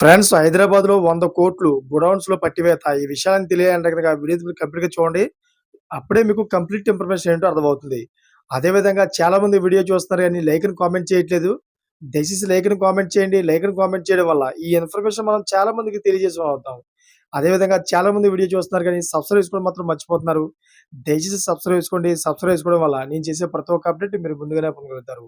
Friends హైదరాబాద్లో వంద కోట్లు గోడౌన్స్లో పట్టివేత. ఈ విషయాన్ని తెలియాలంటే కనుక వీడియో కంప్లీట్గా చూడండి. అప్పుడే మీకు కంప్లీట్ ఇన్ఫర్మేషన్ ఏంటో అర్థమవుతుంది. అదే విధంగా చాలా మంది వీడియో చూస్తున్నారు కానీ లైక్ని కామెంట్ చేయట్లేదు. దయచేసి లైక్ని కామెంట్ చేయండి. లైక్ని కామెంట్ చేయడం వల్ల ఈ ఇన్ఫర్మేషన్ మనం చాలా మందికి తెలియజేసిన అవుతాం అదే విధంగా చాలా మంది వీడియో చూస్తున్నారు కానీ సబ్స్క్రైబ్ చేసుకోవడం మాత్రం మర్చిపోతున్నారు. దయచేసి సబ్స్క్రైబ్ చేసుకోండి. సబ్స్క్రైబ్ చేసుకోవడం వల్ల నేను చేసే ప్రతి ఒక్క అప్డేట్ మీరు ముందుగానే పొందగలుగుతారు.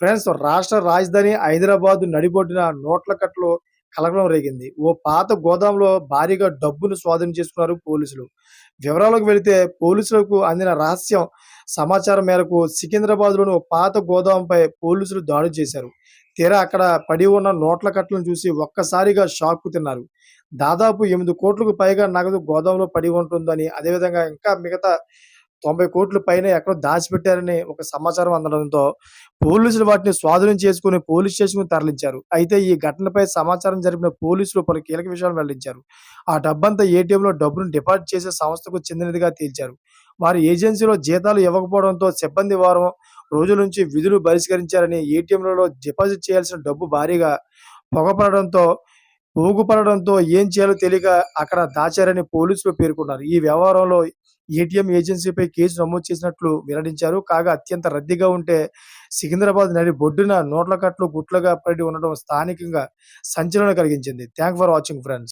ఫ్రెండ్స్ రాష్ట్ర రాజధాని హైదరాబాద్ నడిబొడ్డిన నోట్ల కట్టలో కలకలం రేగింది. ఓ పాత గోదాంలో భారీగా డబ్బును స్వాధీనం చేసుకున్నారు పోలీసులు. వివరాలకు వెళితే పోలీసులకు అందిన రహస్యం సమాచారం మేరకు సికింద్రాబాద్లోని ఓ పాత గోదాంపై పోలీసులు దాడి చేశారు. తీరా అక్కడ పడి ఉన్న నోట్ల కట్టలను చూసి ఒక్కసారిగా షాక్ తిన్నారు. దాదాపు ఎనిమిది కోట్లకు పైగా నగదు గోదాంలో పడి ఉంటుందని అదేవిధంగా ఇంకా మిగతా తొంభై కోట్ల పైన ఎక్కడో దాచిపెట్టారని ఒక సమాచారం అందడంతో పోలీసులు వాటిని స్వాధీనం చేసుకుని పోలీస్ స్టేషన్ తరలించారు. అయితే ఈ ఘటనపై సమాచారం జరిపిన పోలీసులు పలు కీలక విషయాలు వెల్లడించారు. ఆ డబ్బంతా ఏటీఎంలో డబ్బును డిపాజిట్ చేసే సంస్థకు చెందినదిగా తేల్చారు. వారి ఏజెన్సీలో జీతాలు ఇవ్వకపోవడంతో సిబ్బంది వారం రోజుల నుంచి విధులు బహిష్కరించారని ఏటీఎంలలో డిపాజిట్ చేయాల్సిన డబ్బు భారీగా పొగపడడంతో పోగుపడడంతో ఏం చేయాలో తెలియక అక్కడ దాచారని పోలీసులు పేర్కొన్నారు. ఈ వ్యవహారంలో ఏటీఎం ఏజెన్సీపై కేసు నమోదు చేసినట్లు వెల్లడించారు. కాగా అత్యంత రద్దీగా ఉంటే సికింద్రాబాద్ నడి బొడ్డున నోట్ల కట్లు గుట్లుగా పడి ఉండడం స్థానికంగా సంచలనం కలిగించింది. Thank for watching friends.